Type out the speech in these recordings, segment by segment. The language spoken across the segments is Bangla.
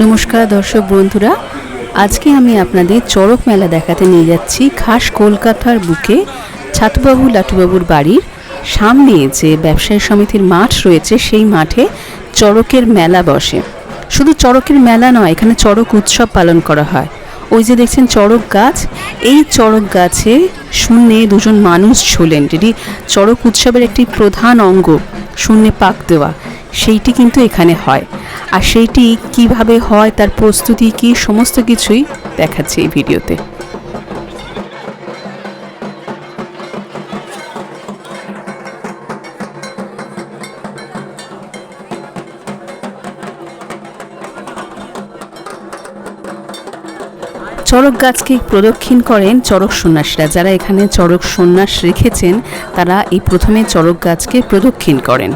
নমস্কার দর্শক বন্ধুরা, আজকে আমি আপনাদের চড়ক মেলা দেখাতে নিয়ে যাচ্ছি খাস কলকাতার বুকে ছাতুবাবু লাটুবাবুর বাড়ির। সামনে যে ব্যবসায়ী সমিতির মাঠ রয়েছে, সেই মাঠে চড়কের মেলা বসে। শুধু চড়কের মেলা নয়, এখানে চড়ক উৎসব পালন করা হয়। ওই যে দেখছেন চড়ক গাছ, এই চড়ক গাছে শূন্যে দুজন মানুষ ঝোলেন, যেটি চড়ক উৎসবের একটি প্রধান অঙ্গ, শূন্যে পাক দেওয়া। সেইটি কিন্তু এখানে হয়। আর সেইটি কীভাবে হয়, তার প্রস্তুতি কি, সমস্ত কিছুই দেখাচ্ছে এই ভিডিওতে। চড়ক গাছকে প্রদক্ষিণ করেন চড়ক সন্ন্যাসীরা। যারা এখানে চড়ক সন্ন্যাস রেখেছেন, তারা এই প্রথমে চড়ক গাছকে প্রদক্ষিণ করেন।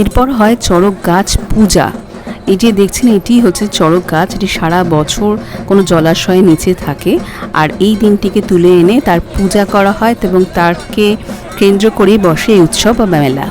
এরপর হয় চড়ক গাছ পূজা। এই যে দেখছেন, এটি হচ্ছে চড়ক গাছ। এটি সারা বছর কোনো জলাশয়ে নিচে থাকে। আর এই দিনটিকে তুলে এনে তার পূজা করা হয় এবং তারকে কেন্দ্র করেই বসে এই উৎসব বা মেলা।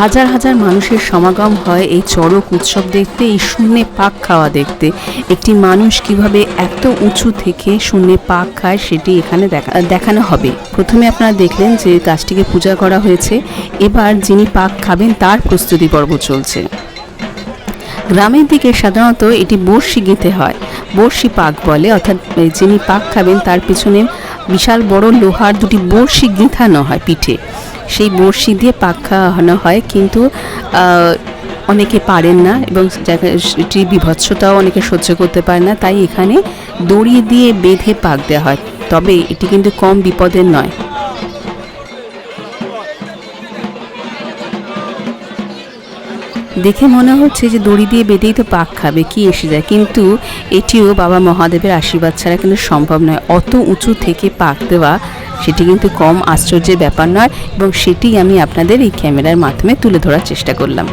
হাজার হাজার মানুষের সমাগম হয় এই চড়ক উৎসব দেখতে, এই শূন্যে পাক খাওয়া দেখতে। একটি মানুষ কীভাবে এত উঁচু থেকে শূন্যে পাক খায় সেটি এখানে দেখা, দেখানো হবে। প্রথমে আপনারা দেখলেন যে গাছটিকে পূজা করা হয়েছে। এবার যিনি পাক খাবেন তার প্রস্তুতি পর্ব চলছে। গ্রামের দিকে সাধারণত এটি বর্ষি গেঁথে হয়। বর্ষি পাক বলে, অর্থাৎ যিনি পাক খাবেন তার পিছনে বিশাল বড় লোহার দুটি বড়শি গেঁথানো হয় পিঠে। সেই বড়শি দিয়ে পাক খাওয়ানো হয়, কিন্তু অনেকে পারেন না এবং এটি বিভৎসতাও অনেকে সহ্য করতে পারে না, তাই এখানে দড়ি দিয়ে বেঁধে পাক দেওয়া হয়। তবে এটি কিন্তু কম বিপদের নয়। দেখে মনে হচ্ছে যে দড়ি দিয়ে বেঁধেই তো পাক খাবে, কি এসে যায়। কিন্তু এটিও বাবা মহাদেবের আশীর্বাদ ছাড়া কিন্তু সম্ভব নয়। অত উঁচু থেকে পাক দেওয়া সেটি কিন্তু কম আশ্চর্যের ব্যাপার নয় এবং সেটি আমি আপনাদের এই ক্যামেরার মাধ্যমে তুলে ধরার চেষ্টা করলাম।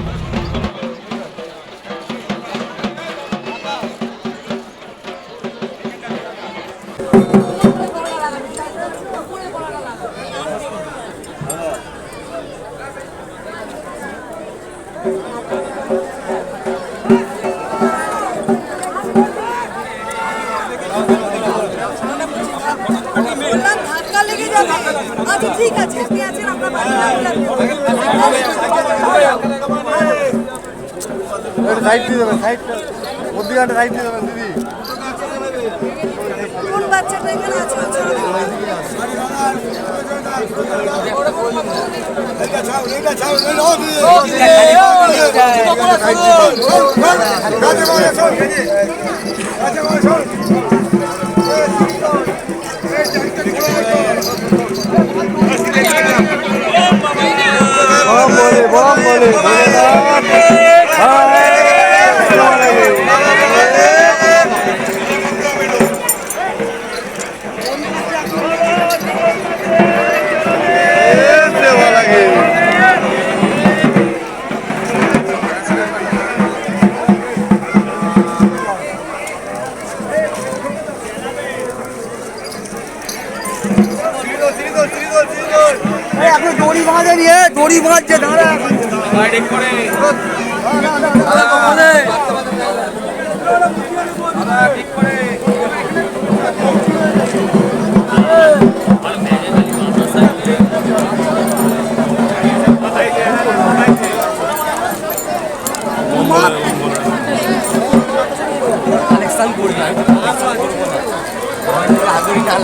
সাইড দিয়ে দেবেন সাইড মধ্যিখানটা সাইড দিয়ে দেবেন দিদি। কোন বাচ্চাটা এখানে আছে। বলে বলে লাগে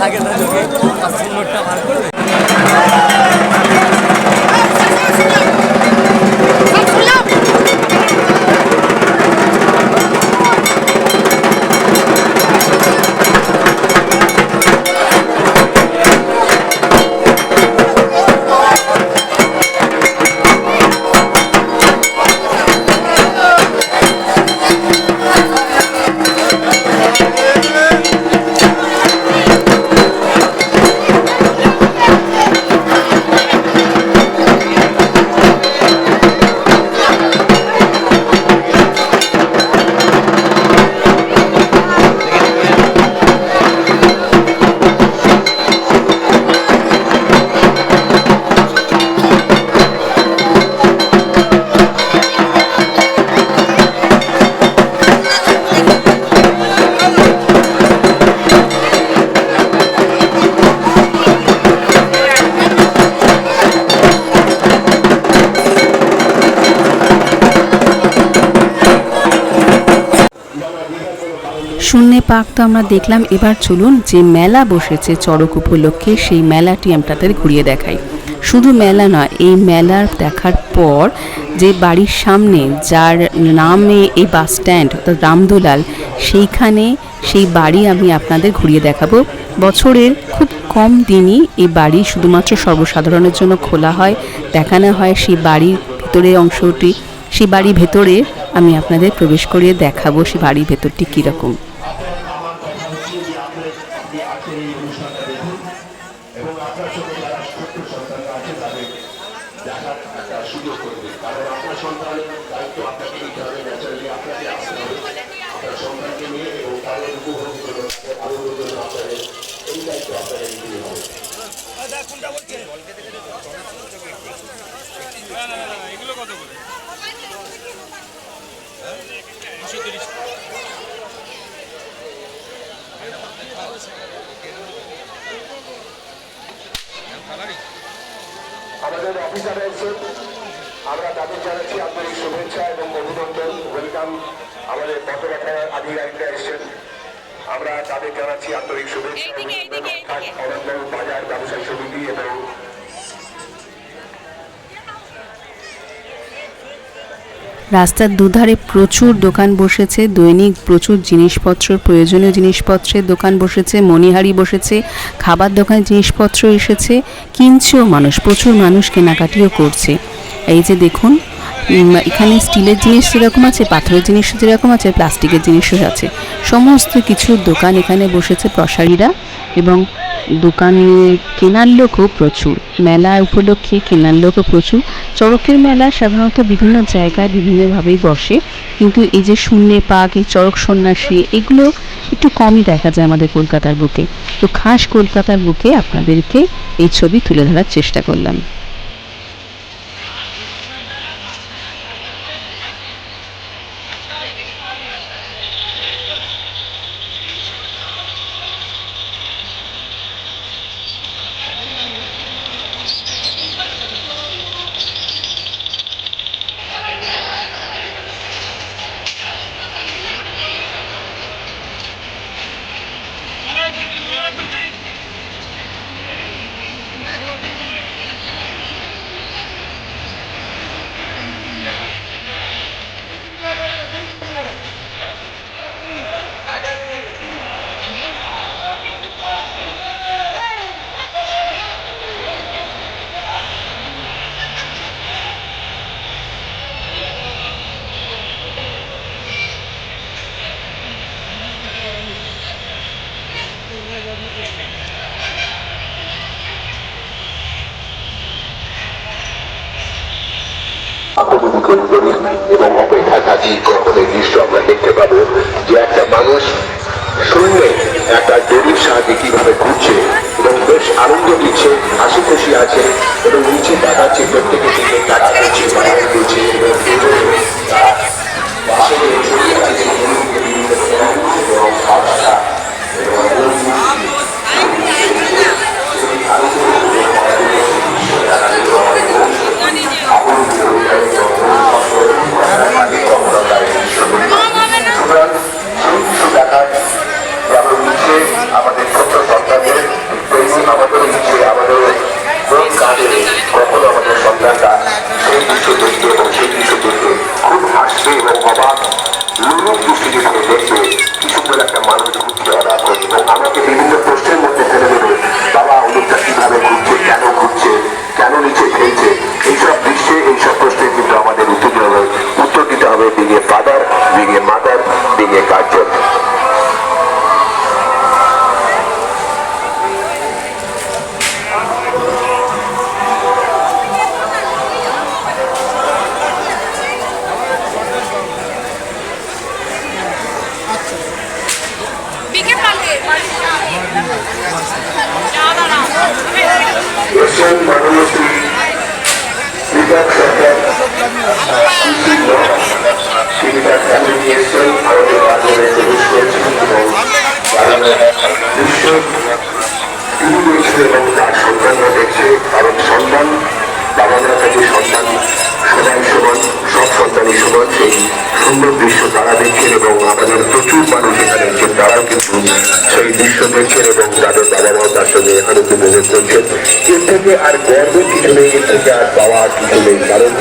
লাগে না চোখে নোটটা বার শূন্যে পাক তো আমরা দেখলাম। এবার চলুন যে মেলা বসেছে চড়ক উপলক্ষে, সেই মেলাটি আপনাদের ঘুরিয়ে দেখাই। শুধু মেলা নয়, এই মেলার দেখার পর যে বাড়ির সামনে যার নামে এই বাস স্ট্যান্ড, অর্থাৎ রামদোলাল, সেইখানে সেই বাড়ি আমি আপনাদের ঘুরিয়ে দেখাবো। বছরের খুব কম দিনই এই বাড়ি শুধুমাত্র সর্বসাধারণের জন্য খোলা হয়, দেখানো হয়। সেই বাড়ির ভিতরে অংশটি, সেই বাড়ির ভেতরে আমি আপনাদের প্রবেশ করিয়ে দেখাবো, সেই বাড়ির ভেতরটি কীরকম আমাদের অফিসার এসেছেন আমরা তাদের জানাচ্ছি আন্তরিক শুভেচ্ছা এবং অভিনন্দন ওয়েলকাম জানাচ্ছি আন্তরিক শুভেচ্ছা বাজার ব্যবসায়ী সমিতি এবং রাস্তার দুধারে প্রচুর দোকান বসেছে দৈনিক প্রচুর জিনিসপত্র প্রয়োজনীয় জিনিসপত্রের দোকান বসেছে মণিহারি বসেছে খাবার দোকানের জিনিসপত্র এসেছে কিনছেও মানুষ প্রচুর মানুষ কেনাকাটিও করছে। এই যে দেখুন এখানে স্টিলের জিনিস যেরকম আছে, পাথরের জিনিস যেরকম আছে, প্লাস্টিকের জিনিসও আছে। সমস্ত কিছুর দোকান এখানে বসেছে প্রসারীরা এবং দোকানে কেনার লোকও প্রচুর। মেলা উপলক্ষে কেনার লোকও প্রচুর। চড়কের মেলা সাধারণত বিভিন্ন জায়গায় বিভিন্নভাবেই বসে। কিন্তু এই যে শূন্যে পাক, এই চড়ক সন্ন্যাসী, এগুলো একটু কমই দেখা যায় আমাদের কলকাতার বুকে। তো খাস কলকাতার বুকে আপনাদেরকে এই ছবি তুলে ধরার চেষ্টা করলাম। আত্মবিমুখী করি এবং অপেক্ষা থাকি কখন এই দৃশ্য আমরা দেখতে পাবো যে একটা মানুষ শূন্যে একটা দড়ির সাহায্যে কীভাবে ঘুরছে এবং বেশ আনন্দ দিচ্ছে হাসি খুশি আছে। এবং নিচে দেখাচ্ছে প্রত্যেকে দিকে টাকা দিচ্ছে বাড়ি দিচ্ছে এবং পাশে যে আছে বিভিন্ন এবং কার্য সুন্দর দৃশ্য তারা দেখছেন এবং আমাদের প্রচুর মানুষ এখানে আছেন তারাও কিন্তু সেই দৃশ্য দেখছেন এবং তাদের বাবা মা তার সঙ্গে আনন্দ উপভোগ করছেন। এর থেকে আর গর্বের কিছু নেই, এর থেকে আর পাওয়ার কিছু নেই, কারণ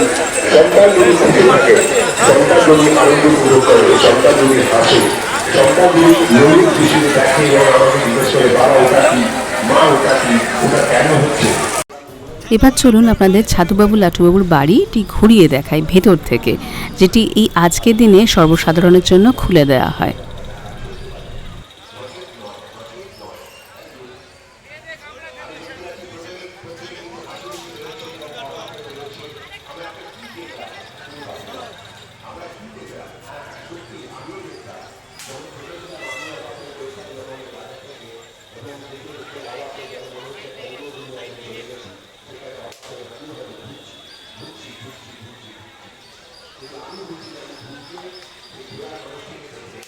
সন্তান যদি খুশি থাকে সন্তান যদি আনন্দ উপভোগ করে সন্তান যদি হাসে সন্তান যদি মৌলিক দৃষ্টিতে দেখে এবং আমাকে জিজ্ঞেস করে বাবা ওটা কি মা ওটা কি ওটা কেন হচ্ছে? এবার চলুন আপনাদের ছাতুবাবু, লাটুবাবুর বাড়িটি ঘুরিয়ে দেখায় ভেতর থেকে, যেটি এই আজকের দিনে সর্বসাধারণের জন্য খুলে দেওয়া হয়। Thank you.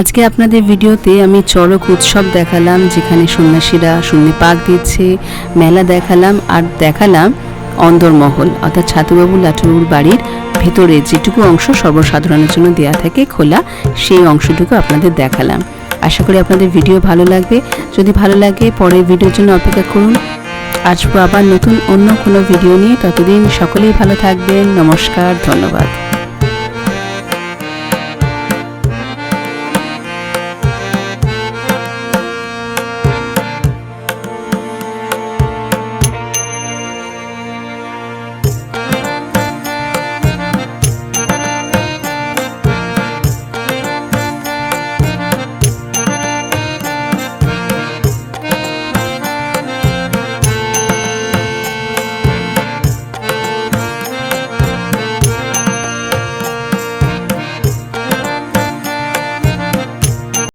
আজকে আপনাদের ভিডিওতে আমি চড়ক উৎসব দেখালাম, যেখানে সন্ন্যাসীরা শূন্যে পাক দিচ্ছে, মেলা দেখালাম আর দেখালাম অন্দরমহল, অর্থাৎ ছাতুবাবু লাটুবাবুর বাড়ির ভেতরে যেটুকু অংশ সর্বসাধারণের জন্য দেয়া থাকে খোলা, সেই অংশটুকু আপনাদের দেখালাম। আশা করি আপনাদের ভিডিও ভালো লাগবে। যদি ভালো লাগে, পরের ভিডিওর জন্য অপেক্ষা করুন। আসব আবার নতুন অন্য কোনো ভিডিও নিয়ে। ততদিন সকলেই ভালো থাকবেন। নমস্কার, ধন্যবাদ।